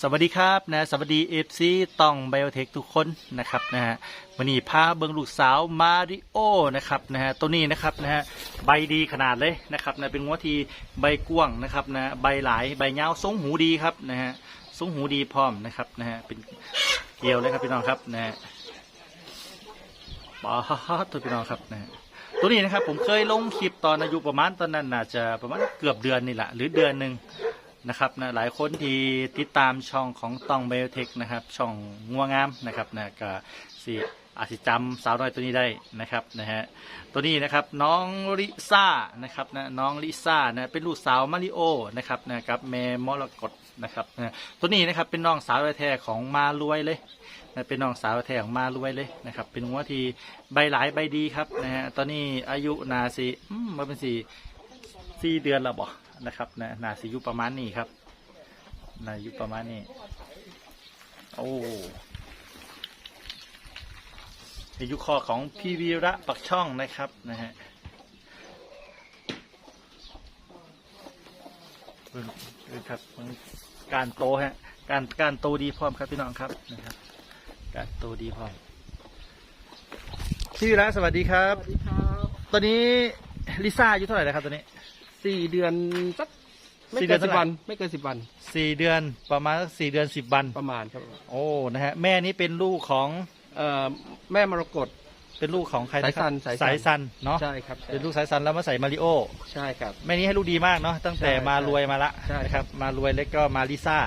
สวัสดีครับนะสวัสดีเอฟซีต้องไบโอเทคทุกคนนะครับนะฮะวันนี้พาเบิงลูกสาวมาริโอนะครับนะฮะตัวนี้นะครับนะฮะใบดีขนาดเลยนะครับนะเป็นงัวทีใบกว้างนะครับนะใบหลายใบยาทรงหูดีครับนะฮะทรงหูดีพร้อมนะครับนะฮะเป็นเกลียวเลยครับพี่น้องครับนะฮะป๊าตัวพี่น้องครับนะฮะตัวนี้นะครับผมเคยลงคลิปตอนอายุประมาณตอนนั้นน่าจะประมาณเกือบเดือนนี่แหละหรือเดือนหนึ่ง นะครับนะหลายคนที่ติดตามช่องของตองเบลเทคนะครับ ช่องงัวงามนะครับนะก็สิอาจสิจำสาวน้อยตัวนี้ได้นะครับนะฮะตัวนี้นะครับน้องลิซ่านะครับนะน้องลิซ่านะเป็นลูกสาวมาริโอนะครับนะกับแม่มรกตนะครับนะตัวนี้นะครับเป็นน้องสาวแท้ของมารวยเลยนะเป็นน้องสาวแท้ของมารวยเลยนะครับ เป็นงัวที่ใบหลายใบดีครับนะฮะตอนนี้อายุนาสีมมาเป็นสี่สี่เดือนแล้วบ่ นะครับนะนาสีอายุประมาณนี้ครับนาอายุประมาณนี้ โอ้อายุคอของพี่วีระปักช่องนะครับนะฮะดูครับการโตฮะ การการโตดีพร้อมครับพี่น้องครับนะครับ การโตดีพร้อมพี่วีระสวัสดีครับ สวัสดีครับ ตอนนี้ลิซ่าอายุเท่าไหร่แล้วครับตอนนี้ สี่เดือนสักไม่สี่เดืเกิอนนสิบเท่าไหร่ วัน ไม่เกินสิบวันสี่เดือนประมาณสักสี่เดือนสิบวัน ประมาณครับโอ้นะฮะแม่นี้เป็นลูกของเอ่อแม่มรกต เป็นลูกของใครนะครับสายสันสายสันสายสันเนาะใช่ครับใช่เป็นลูกสายสันแล้วมาใส่มาริโอ ใช่ครับ แม่นี้ให้ลูกดีมากเนาะตั้งแต่ใช่มารวยมาละใช่ นะครับมารวยแล้วก็มาลิซ่า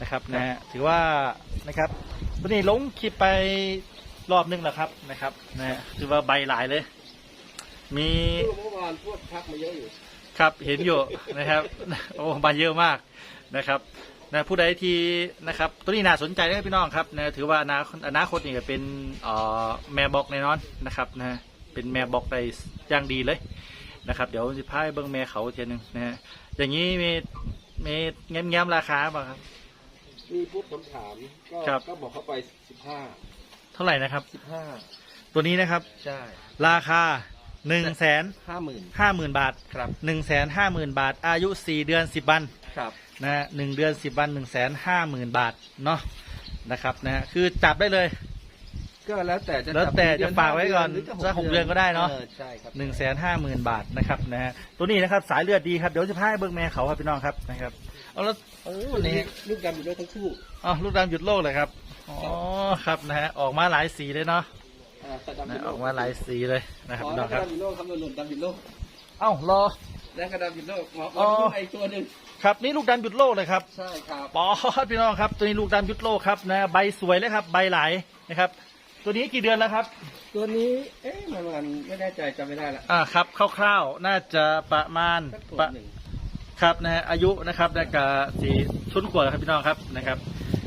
นะครับครับนะฮะถือว่านะครับตัวนี้ลงคลิปไปรอบนึงแล้วครับนะครับนะฮะถือว่าใบหลายเลย มีเมื่อวานพวกพักมาเยอะอยู่ ครับเห็นอยู่นะครับ โอ้มาเยอะมากนะครับนะผู้ใดที่นะครับตัวนี้น่าสนใจนะครับพี่น้องครับนะถือว่าอนาคตอนาคตนี่ก็เป็นเอ่อแม่บอกแน่นอนนะครับนะเป็นแม่บอกได้อย่างดีเลยนะครับ เดี๋ยวจะพาไปเบิ้งแม่เขาเทียนึงนะฮะอย่างนี้มีมีแง้มแง้มๆราคาเปล่ะครับมีพวกคำถามก็ครับก็บอกเข้าไปสิบห้าเท่าไหร่นะครับสิบห้าตัวนี้นะครับใช่ราคา หนึ่งแสนห้าหมื่นห้าหมื่นบาทครับหนึ่งแสนห้าหมื่นบาท อายุสี่เดือนสิบวันครับนะฮะหนึ่งเดือนสิบวันหนึ่งแสนห้าหมื่นบาทเนาะนะครับนะฮะคือจับได้เลย ก็แล้วแต่จะแล้วแต่จับจะฝากไว้ก่อนหรือสักหกเดือนก็ได้เนอะออใช่ครับหนึ่งแสนห้าหมื่นบาทนะครับนะฮะตัวนี้นะครับสายเลือดดีครับเดี๋ยวจะพาให้เบิ้งแม่เขาครับพี่น้องครับนะครับเอาแล้วโอ้ลูกนี่นี้ลูกดำอยู่ด้วยทั้งคู่อ๋อลูกดำหยุดโลกเลยครับอ๋อครับนะฮะออกมาหลายสีเลยเนาะอ่าแต่ดำอ นะยู่ออกมาหลายสีเลยนะครับอ๋อพี่น้แล้อวงครับก็ดำอยู่โลกครับหล่นดำอยู่โลกเอ้ารอแล้วก็ดำอยู่โลกหมออ๋อมาดูไอ้ตัวหนึ่งครับนี่ลูกดำหยุดโลกเลยครับใช่ครับปอดพี่น้องครับ ตัวนี้ลูกดำหยุดโลกครับนะใบสวยเลยครับ ใบหลายนะครับ ตัวนี้กี่เดือนแล้วครับ ตัวนี้เอ๊ะมันมันไม่แน่ใจจำไม่ได้ละอ่าครับคร่าวๆน่าจะประมาณสักขวปะดหนึ่งครับนะฮะอายุนะครับนะกะสีชุนขวดครับพี่น้องครับนะครับ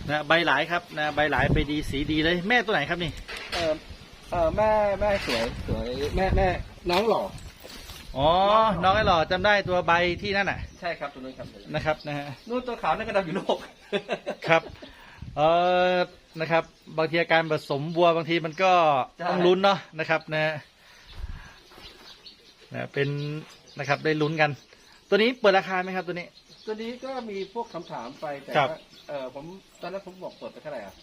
นะใบหลายครับนะใบหลายใบดีสีดีเลยแม่ตัวไหนครับนี่เออ เออแม่แม่สวยสวยแม่แม่น้องหล่ออ๋อ น้องไอ้หล่อจำได้ตัวใบที่นั่นน่ะ ใช่ครับตัวนู้นครับนะครับนะฮะนู่นตัวขาวนั่นก็ดำอยู่โลกครับ เออนะครับ บางทีอาการผสมวัวบางทีมันก็ใช่ต้องลุ้นเนาะนะครับนะฮะนะเป็นนะครับได้ลุ้นกัน ตัวนี้เปิดราคาไหมครับตัวนี้ ตัวนี้ก็มีพวกคำถามไปแต่ครับว่าเออผมตอนแรกผมบอกเปิดไปเท่าไหร่อะ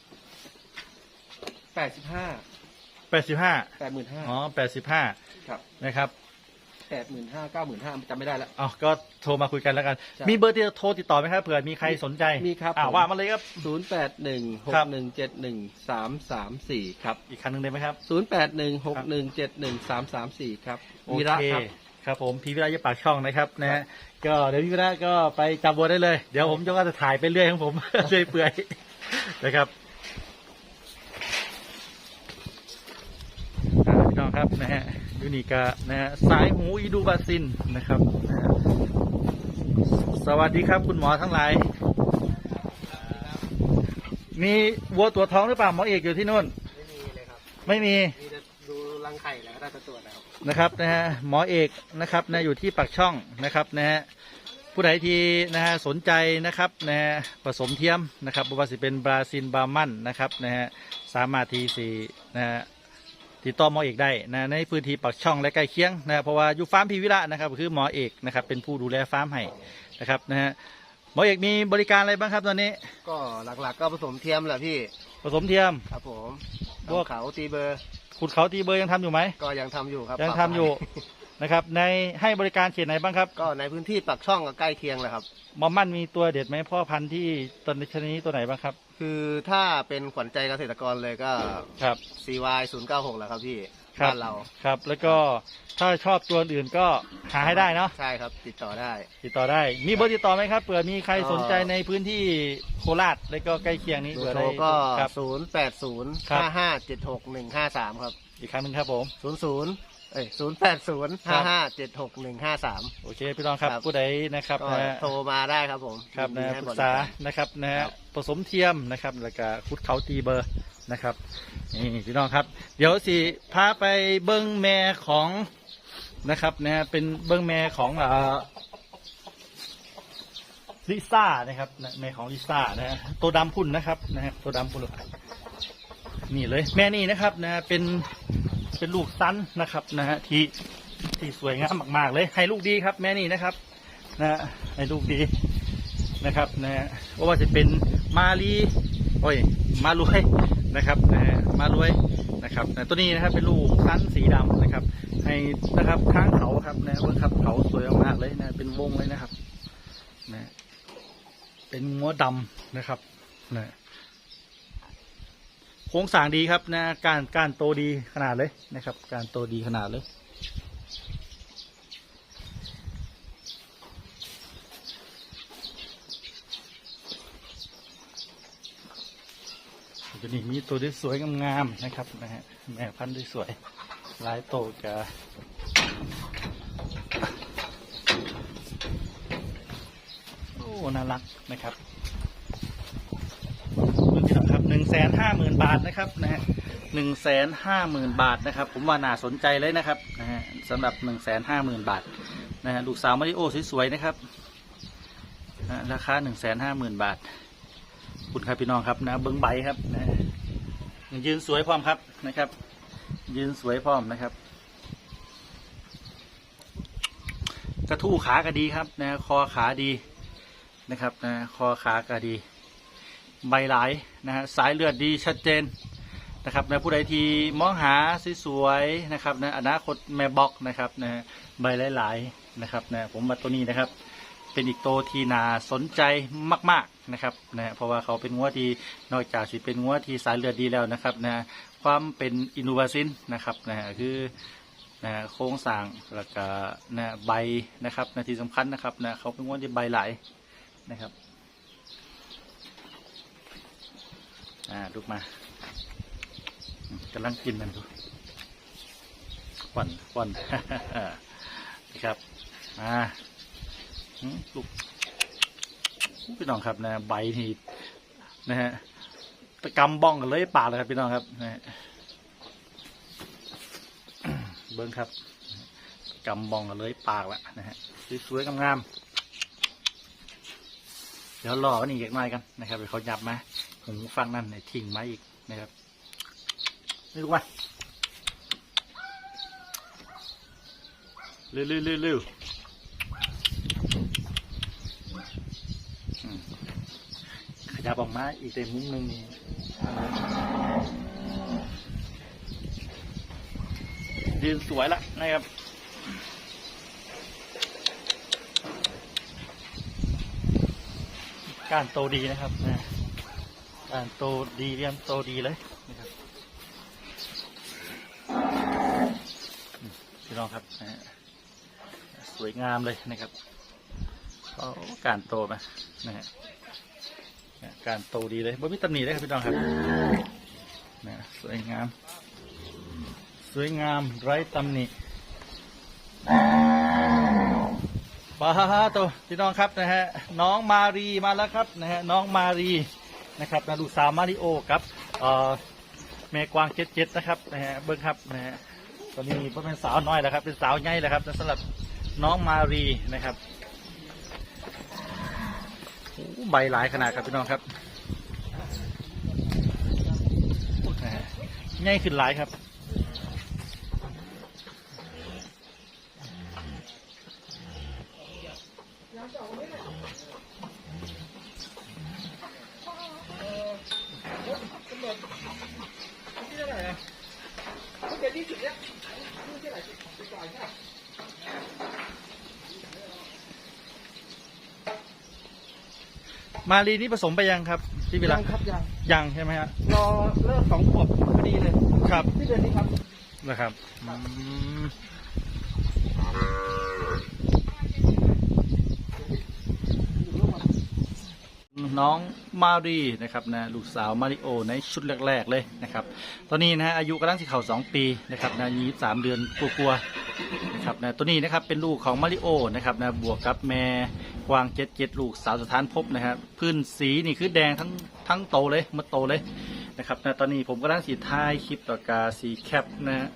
แปดสิบห้า แปดสิบห้าแปดหมื่นห้าอ๋อแปดสิบห้าครับนะครับแปดหมื่นห้าเก้าหมื่นห้าจำไม่ได้ละอ๋อ ก็โทรมาคุยกันแล้วกันใช่มีเบอร์ที่จะโทรติดต่อไหมครับเผื่อมีใครสนใจ มีครับอ่าผมว่ามาเลยครับศูนย์แปดหนึ่งหครักบหนึ่งเจ็ดหนึ่งสามสามสี่ครับ อีกครั้งหนึ่งได้ไหมครับศูนย์แปดหนึ่งหกหนึ่งเจ็ดหนึ่งสามสามสี่ครับโอวีระเคครับครับผมพีวิระยปากช่องนะครับนะฮะก็เดี๋ยวพี่วิระก็ไปจับบัวได้เลย เดี๋ยวผมจะก็จะถ่ายไปเรื่อยของผมเรื่อยเปื่อยนะครับอ่าพี่ น้องครับนะฮะยูนิกานะฮะสายหูอีดูบาซินนะครับนะฮะสวัสดีครับคุณหมอทั้งหลาย มีวัวตัวท้องหรือเปล่าหมอเอกอยู่ที่นู่น ไม่มีเลยครับ ไม่มี มีแต่ดูรังไข่แล้วก็ได้ตัวตรวจแล้วนะครับนะฮะหมอเอกนะครับนะอยู่ที่ปากช่องนะครับนะฮะผู้ใดที่นะฮะสนใจนะครับนะฮะผสมเทียมนะครับบ่ว่าสิเป็นบราซิลบาร์มันนะครับนะฮะสามารถทีสี่นะฮะ ติดต่อหมอเอกได้นะในพื้นที่ปากช่องและใกล้เคียงนะเพราะว่าอยู่ฟาร์มพีวิระนะครับคือหมอเอกนะครับเป็นผู้ดูแลฟาร์มให้นะครับนะฮะหมอเอกมีบริการอะไรบ้างครับตอนนี้ ก็หลักๆก็ผสมเทียมแหละพี่ผสมเทียมครับผมพวกเขาตีเบอร์ขุดเขาตีเบอร์ยังทำอยู่ไหมก็ยังทำอยู่ครับยังทำอยู่ นะครับในให้บริการเขตไหนบ้างครับก็ในพื้นที่ปักช่องกับใกล้เคียงแหละครับ มอมมั่นมีตัวเด็ดไหมพ่อพันธุ์ที่ตอนชนิดตัวไหนบ้างครับ คือถ้าเป็นขวัญใจเกษตรกรเลยก็ ครับ CY 0 9 6แหละครับพี่ครับบ้านเราครับ แล้วก็ถ้าชอบตัวอื่นก็หาให้ได้เนาะใช่ครับ ติดต่อได้ ติดต่อได้ มีเบอร์ติดต่อไหมครับเผื่อมีใครก็สนใจในพื้นที่โคราชแล้วก็ใกล้เคียงนี้เบอเผื่อร์โทรได้ก็ ครับ 0 8 0ครับ5 5 7 6 1 5 3 ครับอีกครั้งหนึ่งครับผม 0 0 เอ้ย0 8 0 5 5 7 6 1 5 3โอเคพี่น้องครับครับ ผู้ใดนะครับก็นะโทรมาได้ครับผมครับยินะดีให้ปรึบกริษาการนะครับนะครับ ผสมเทียมนะครับแล้วก็คุดเขาตีเบอร์นะครับนี่พี่น้องครับ เดี๋ยวสิพาไปเบิ้งแม่ของนะครับนะเป็นเบิ้งแม่ของเอ่อลิซ่านะครับนะแม่ของลิซ่านะฮะตัวดำพุ่นนะครับนะฮะตัวดำพุ่นนี่เลย แม่นี่นะครับนะเป็น เป็นลูกซันนะครับนะฮะที่ที่สวยงามมาก ๆ เลย ให้ลูกดีครับ แม่นี่นะครับนะฮะให้ลูกดีนะครับนะฮะเพราว่าจะเป็นมาลีโอ้ยมารวยนะครับนะฮะมารวยนะครับนะตัวนี้นะครับเป็นลูกสั้นสีดำนะครับ ให้นะครับข้างเขาครับนะเบิ่งครับเขาสวยมากๆเลยนะเป็นวงเลยนะครับนะเป็นงัวดำนะครับนะ โครงสร้างดีครับนะการการโตดีขนาดเลยนะครับ การโตดีขนาดเลยตัวนี้มีตัวที่สวยงามๆนะครับนะฮะแม่พันธุ์ที่สวยลายโตกะโอ้น่ารักนะครับเมื่อกี้นะครับหนึ่ง แสนห้าหมื่นบาทนะครับนะฮะหนึ่งแสนห้าหมื่นบาทนะครับ ผมว่าน่าสนใจเลยนะครับนะฮะสำหรับหนึ่งแสนห้าหมื่นบาทนะฮะลูกสาวมาริโอสวยๆนะครับนะราคาหนึ่งแสนห้าหมื่นบาทบคุณครับพี่น้องครับนะเบิ้งใบครับนะยืนสวยพร้อมครับนะครับ ยืนสวยพร้อมนะครับกระทู้ขาก็ดีครับนะคอขาดีนะครับนะคอขาก็ดี ใบหลายนะฮะสายเลือดดีชัดเจนนะครับนผู้ใดที่มองหาสวยๆนะครับนะอนาคตแม่บอกนะครับนะใบหลายๆนะครับนะผมมาตัวนี้นะครับ เป็นอีกโตวที่น่าสนใจมากๆนะครับนะเพราะว่าเขาเป็นงัวที่นอกจากสิเป็นงัวที่สายเลือดดีแล้วนะครับนะความเป็นอินูวาซินนะครับนะคือนะโครงสร้างแล้วก็นะใบนะครับนะที่สำคัญนะครับนะเขาเป็นงัวที่ใบหลายนะครับ อ่าลูกมากำลังกินมันดูควันควันนะครับ อ่าลูกพี่น้องครับนะใบที่นะฮะตะกำบ้องกันเลยปากเลยครับพี่น้องครับนะฮะเบิ้งครับกำบ้องกันเลยปากละนะฮะสวยๆงามๆเดี๋ยวรอวันนี้อีกหน่อยกันนะครับเดี๋ยวเขาหยับมา หูฟังนั่นเนี่ยทิ้งมาอีกนะครับนี่ลูกมาเร็วๆเร็วๆขยับออกมาอีกแต่มุมหนึ่งนี่ยืนสวยละนะครับการโตดีนะครับนะ การโตดีเรียนโตดีเลยนะครับพี่น้องครับนะฮะสวยงามเลยนะครับโอ้การโตมนะฮะการโตดีเลยบ่มีตำหนิเลยครับพี่น้องครับนะสวยงาม สวยงามไร้ตำหนิป้าตัวพี่น้องครับนะฮะน้องมารีมาแล้วครับนะฮะน้องมารี นะครับนาลูกสาวมาริโอครับเอ่อแม่กวางเจ็ดเจ็ดนะครับนะฮะเบิ้งครับนะฮะตอนนี้เพิ่งเป็นสาวน้อยแล้วครับเป็นสาวใหญ่แล้วครับสำหรับน้องมารีนะครับโอ้ใบหลายขนาดครับพี่น้องครับง่ายขึ้นหลายครับ มารีนี่ผสมไปยังครับพี่วิรัยักงครับยังยังใช่ไหมฮะรอเลิกสองขวบพอดีเลยครับที่เดือนนี้ครับ นะครับอืมน้องมารีนะครับนะลูกสาวมาริโอในชุดแรกๆเลยนะครับ ตอนนี้นะฮะอายุกำลังสิเข่าสองปีนะครับนะยี่สามเดือนกลัวๆ นะครับนะตัวนี้นะครับเป็นลูกของมาริโอนะครับนะบวกกับแม่กวางเจ็ดเจ็ดลูกสาวสถานภพนะครับพื้นสีนี่คือแดงทั้งทั้งโตเลยมาโตเลยนะครับนะตอนนี้ผมกำลังสีท้ายคลิปต่อกาสีแคปนะ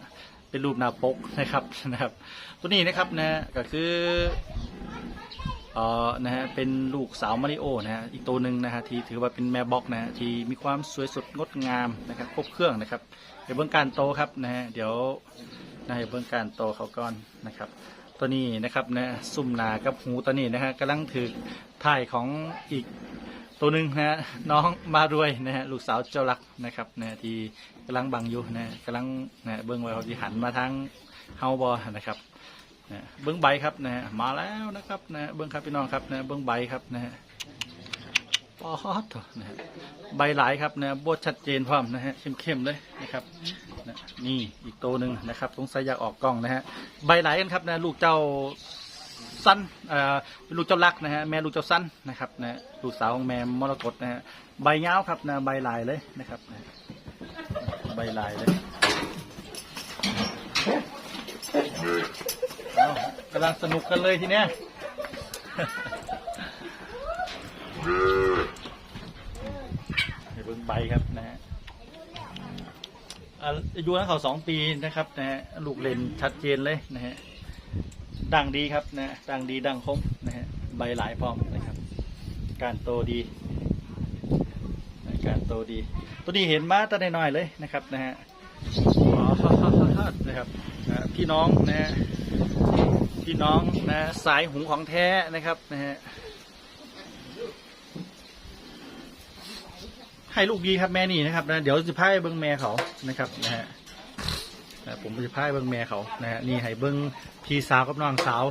เป็นรูปนาปกนะครับนะครับ ตัวนี้นะครับนะก็คือเอ่อนะฮะเป็นลูกสาวมาริโอนะฮะอีกตัวหนึ่งนะฮะที่ถือว่าเป็นแม่บ็อกนะฮะที่มีความสวยสดงดงามนะครับครบเครื่องนะครับเดี๋ยวเบื้องการโตครับนะฮะเดี๋ยว นะเบื้องการโตเขาก่อนนะครับ ตัวนี้นะครับนะซุ่มนากับหูตัวนี้นะฮะกำลังถือถ่ายของอีกตัวหนึ่งนะฮะน้องมารวยนะฮะลูกสาวเจ้ารักนะครับนะที่กำลังบังอยู่นะฮะกำลังนะเบื้องไว้เขาที่หันมาทางเฮาบอนะครับนะเบื้องใบครับนะฮะมาแล้วนะครับนะเบื้องครับพี่น้องครับนะเบื้องใบครับนะฮะ ปอดนะฮะใบหลายครับนะบดชัดเจนพร้อมนะฮะเข้มๆเลยนะครับนะนี่อีกตัวหนึ่งนะครับสงสัยอยากออกกล้องนะฮะใบหลายกันครับนะลูกเจ้าสั้นเอ่อลูกเจ้าลักนะฮะแม่ลูกเจ้าสั้นนะครับนะลูกสาวของแม่มรกตนะฮะใบเงาครับนะใบหลายเลยนะครับนะใบหลายเลยกำลังสนุกกันเลยทีเนี้ย ให้เบิ่งใบครับนะฮะอายุนั้นเขาสองปีนะครับนะฮะลูกเล่นชัดเจนเลยนะฮะดังดีครับนะดังดีดังคมนะฮะใบหลายพร้อมนะครับ การโตดีการโตดี ตัวนี้เห็นมาตั้งแต่น้อยๆเลยนะครับนะฮะนะครับพี่น้องนะพี่น้องนะสายหูของแท้นะครับนะฮะ ให้ลูกดีครับแม่นี่นะครับนะเดี๋ยวจะพายเบิ้งแม่เขานะครับนะฮะผมจะพายเบิ้งแม่เขานะฮะนี่ให้เบิ้งพี่สาวกับน้องสาว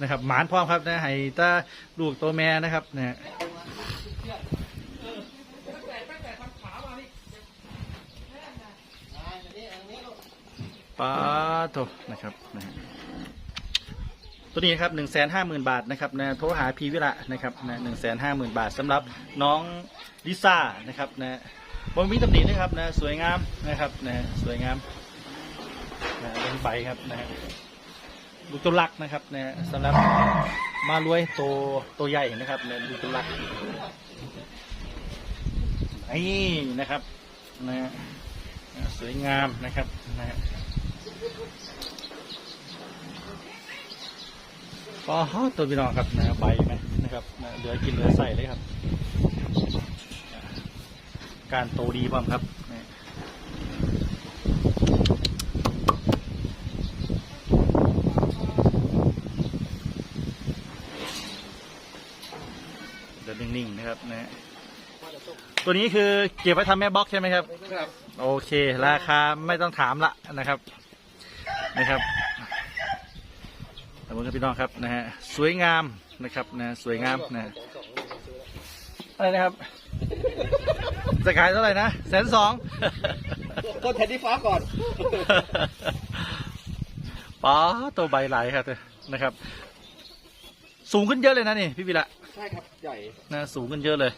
นะครับหมานพร้อมครับนะให้ตาลูกตัวแม่นะครับนะฮะปาโถนะครับนะฮะ ตัวนี้ครับหนึ่งแสนห้าหมื่นบาทนะครับนะโทรหาพีวิระนะครับนะหนึ่งแสนห้าหมื่นบาทสำหรับน้องลิซ่านะครับนะบนมีตำหนินะครับนะสวยงามนะครับนะสวยงามนะเล่นไปครับนะลูกตัวลักนะครับนะสำหรับมารวยโตัวตัวใหญ่นะครับนะลูกตัวลักนี่นะครับนะสวยงามนะครับนะ ฮะก็ตัวพี่น้องครับนะใบไหมนะครับนะเหลือกินเหลือใส่เลยครับ การโตดีบ้างครับนะเดินนิ่งๆนะครับนะตัวนี้คือเก็บไว้ทำแม่บล็อกใช่ไหมครับ ครับ โอเค ราคาไม่ต้องถามละนะครับ นะครับ ขอบคุณครับพี่น้องครับนะฮะสวยงามนะครับนะสวยงามนะอะไรนะครับจะขายเท่าไหร่นะแสนสองก็แทนที่ฟ้าก่อนป๋าตัวใบไหลครับนะครับ สูงขึ้นเยอะเลยนะนี่พี่วิระใช่ครับใหญ่นะสูงขึ้นเยอะเลย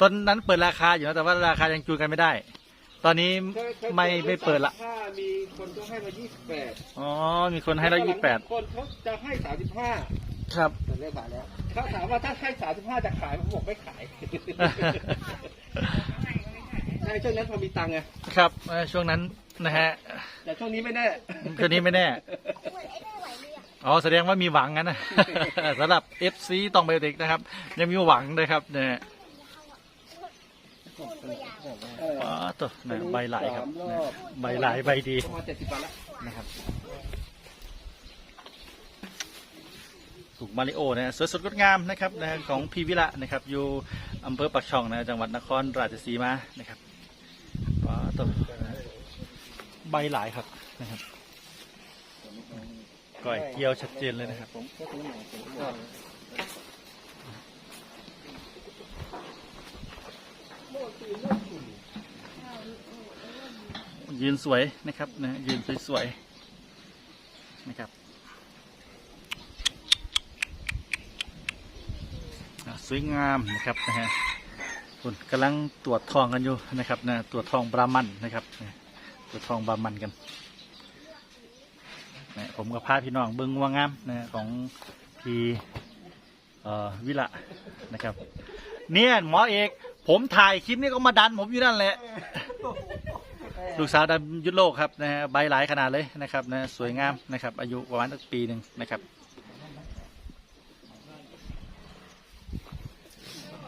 ตอนนั้นเปิดราคาอยู่นะแต่ว่าราคายังจูนกันไม่ได้ ตอนนี้ไม่ไม่เปิดละ ถ้ามีคนก็ให้มายี่สิบแปดอ๋อ มีคนให้แล้วยี่แปดคนเขาจะให้สามสิบห้าครับ แต่เรียกขายแล้วเขาถามว่าถ้าให้สามสิบห้าจะขายผมบอกไม่ขายใช่ช่วงนั้นพอมีตังค์ไงครับเอ่อช่วงนั้นนะฮะแต่ช่วงนี้ไม่แน่ช่วงนี้ไม่แน่ อ๋อ แสดงว่ามีหวังงั้นนะ สำหรับ FC ตองไบโอติกนะครับ ยังมีหวังนะครับเนี่ย อ๋อตัวนใบไหลครับใบไหลใบดีประมาณเจ็ดสิบวันแล้วนะครับถูกมาริโอนะสวยสดงดงามนะครับนะของพีวิระนะครับ อยู่อำเภอปักช่องนะจังหวัดนครราชสีมานะครับว้าตัวใบหลายครับนะครับก้อยเกี่ยวชัดเจนเลยนะครับผมก็ซื้อใหม่ผมก็ ยืนสวยนะครับนะยืนสวยๆนะครับสวยงามนะครับนะฮะคุณกำลังตรวจทองกันอยู่นะครับนะตรวจทองบรามันนะครับนะตรวจทองบรามันกันนะผมกับพาพี่น้องเบิ้งว่างามนะของพี่วิละนะครับ เนี่ยหมอเอก ผมถ่ายคลิปนี้ก็มาดันผมอยู่นั่นแหละ ลูกสาวดำยุทธโลกครับนะฮะใบหลายขนาดเลยนะครับนะสวยงามนะครับ อายุประมาณสักปีหนึ่งนะครับ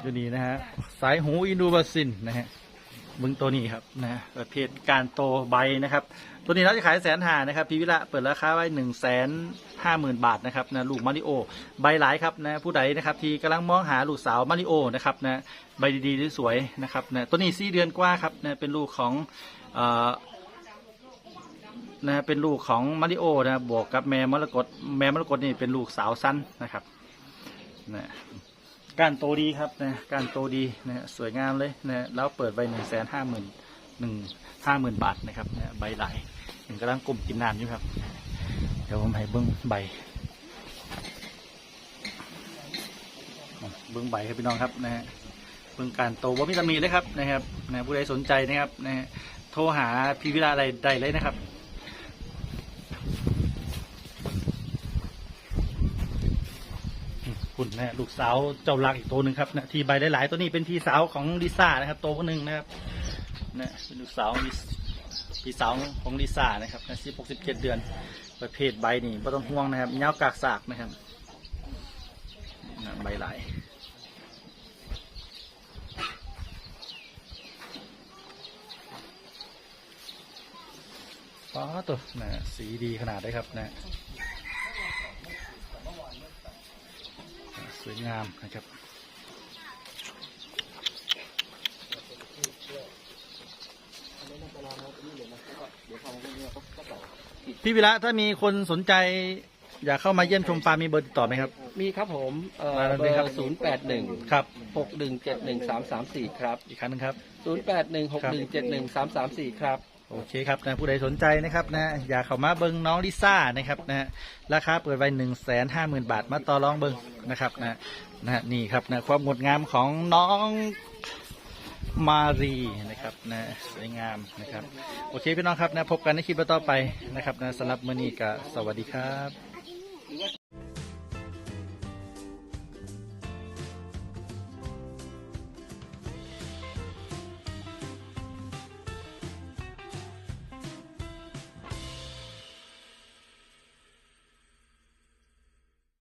อยู่นี่นะฮะสายหูอินดูบาซินนะฮะ มึงตัวนี้ครับนะประเภทการโตใบนะครับ ตัวนี้เราจะขายแสนหานะครับพีวิระเปิดราคาไว้หนึ่งแสนห้าหมื่นบาทนะครับนะลูกมาริโอ ใบหลายครับนะผู้ใดนะครับที่กำลังมองหาลูกสาวมาริโอนะครับนะใบดีๆสวยๆนะครับนะตัวนี้สี่เดือนกว่าครับนะเป็นลูกของเอ่อนะเป็นลูกของมาริโอนะบวกกับแม่มรกตแม่มรกตนี่เป็นลูกสาวสั้นนะครับนะ การโตดีครับนะการโตดีนะสวยงามเลยนะแล้วเปิดไว้หนึ่งแสนห้าหมื่นหนึ่งห้าหมื่นบาทนะครับนะใบหลายยังกำลังกลุ่มกินน้ำอยู่ครับ เดี๋ยวผมให้เบิ้งใบเบื้องใบครับพี่น้องครับนะฮะเบื้องการโตว่มีตำหนิเลยครับนะครับนะผู้ใดสนใจนะครับนะฮะโทรหาพี่วิลาอะไรใดเลยนะครับ คุณนะฮะลูกสาวเจ้าลักอีกตัวหนึ่งครับนะที่ใบหลาย ๆ ตัวนี้เป็นพี่สาวของลิซ่านะครับโตคนหนึ่งนะครับนะเป็นลูกสาวพี่สาวของลิซ่านะครับนะสิบหกสิบเจ็ดเดือน ประเภทใบนี่ไม่ต้องห่วงนะครับเงากากสากนะครับนะใบหลายป้าตัวนะสีดีขนาดได้ครับนะ สวยงามนะครับพี่วิระถ้ามีคนสนใจ อยากเข้ามาเยี่ยมชมฟาร์มมีเบอร์ติดต่อไหมครับ มีครับผมเอ่อมาเลยเบอครับ ร์ศูนย์แปดหนึ่งครับ หกหนึ่งเจ็ดหนึ่งสามสามสี่ครับอีกครั้งหนึงครับ ศูนย์แปดหนึ่งหกหนึ่งเจ็ดหนึ่งสามสามสี่ครับ โอเคครับนะผู้ใดสนใจนะครับนะอยากเข้ามาเบิงน้องลิซ่านะครับนะราคาเปิดไว้หนึ่งแสนห้าหมื่นบาทมาต่อรองเบิงนะครับนะนะนี่ครับนะความงดงามของน้องมารีนะครับนะสวยงามนะครับ โอเคพี่น้องครับนะพบกันในคลิปต่อไปนะครับนะสำหรับมื้อนี้ก็สวัสดีครับ